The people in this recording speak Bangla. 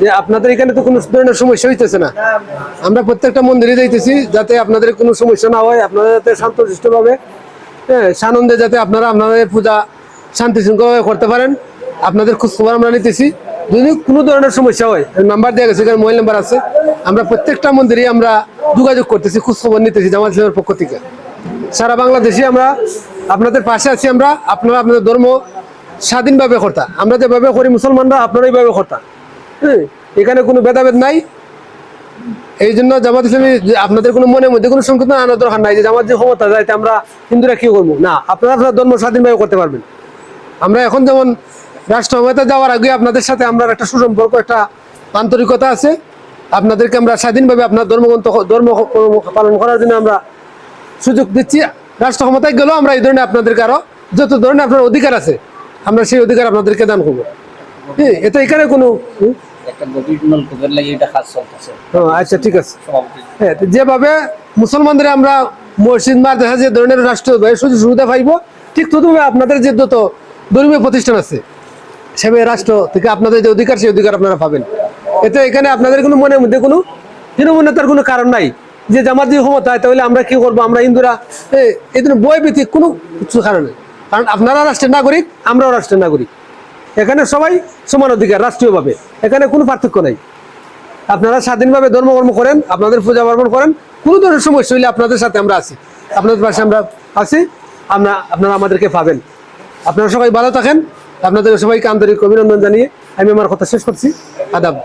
যে আপনাদের এখানে তো কোনো ধরনের সমস্যা হইতেছে না। আমরা প্রত্যেকটা মন্দিরে যাইতেছি যাতে আপনাদের কোনো সমস্যা না হয় আপনারা যাতে শান্তশিষ্টভাবে হ্যাঁ সানন্দে যাতে আপনারা আপনাদের পূজা শান্তি শৃঙ্খলাভাবে করতে পারেন। আপনাদের খোঁজখবর আমরা নিতেছি। যদি কোনো ধরনের সমস্যা হয় নাম্বার দেওয়া গেছে, এখানে মোবাইল নাম্বার আছে। আমরা প্রত্যেকটা মন্দিরে আমরা যোগাযোগ করতেছি, খোঁজখবর নিতেছি জামাত ইসলামের পক্ষ থেকে। সারা বাংলাদেশে আমরা আপনাদের পাশে আছি আমরা, আপনারা আপনাদের ধর্ম স্বাধীনভাবে কর্তা। আমরা যেভাবে করি, মুসলমানরা আপনারা এইভাবে কর্তা। এখানে কোনো ভেদাভেদ নাই? এই জন্য জামাত ইসলামী আপনাদের কোনো মনের মধ্যে কোনো সংকট আনার দরকার নাই। যে জামাত যে ক্ষমতা যাইতে আমরা হিন্দুরা কি করব? না, আপনারা আপনার ধর্ম স্বাধীনভাবে করতে পারবেন। আমরা এখন যেমন রাষ্ট্র ক্ষমতা যাওয়ার আগে আপনাদের সাথে আমরা একটা সুসম্পর্ক, একটা আন্তরিকতা আছে। আপনাদেরকে আমরা স্বাধীনভাবে আপনার ধর্মগ্রন্থ ধর্ম পালন করার জন্য আমরা সুযোগ দিচ্ছি। রাষ্ট্র ক্ষমতায় গেলেও আমরা এই ধরনের আপনাদেরকে আরও যত ধরনের আপনার অধিকার আছে, আমরা সেই অধিকার আপনাদেরকে দান করব। হ্যাঁ এতে এখানে কোনো? একটা গভীর নলকূপের লাগে এটা কাজ চলতেছে। আচ্ছা ঠিক আছে। হ্যাঁ যেভাবে মুসলমানদের আমরা মসজিদ মাদ্রাসা যে ধরনের রাষ্ট্র সুযোগ সুবিধা পাইব ঠিক ততভাবে আপনাদের যে যত ধর্মীয় প্রতিষ্ঠান আছে সেভাবে রাষ্ট্র থেকে আপনাদের যে অধিকার সেই অধিকার আপনারা পাবেন। এতে এখানে আপনাদের কোনো মনের মধ্যে কোনো হীনমন্যতার কোনো কারণ নাই। যে জামাত যদি ক্ষমতা হয় তাহলে আমরা কি করব? আমরা হিন্দুরা এই ধরনের বই ভিত্তিক কোনো কিছু কারণ নেই। কারণ আপনারা রাষ্ট্রের নাগরিক আমরাও রাষ্ট্রের নাগরিক। এখানে সবাই সমান অধিকার, রাষ্ট্রীয়ভাবে। এখানে কোনো পার্থক্য নেই। আপনারা স্বাধীনভাবে ধর্মকর্ম করেন, আপনাদের পূজা পার্বণ করেন, কোনো ধরনের সমস্যা হইলে আপনাদের সাথে আমরা আছি। আপনাদের পাশে আমরা আছি, আমরা, আপনারা আমাদেরকে পাবেন। আপনারা সবাই ভালো থাকেন। আপনাদের সবাইকে আন্তরিক অভিনন্দন জানিয়ে আমি আমার কথা শেষ করছি। আদাব।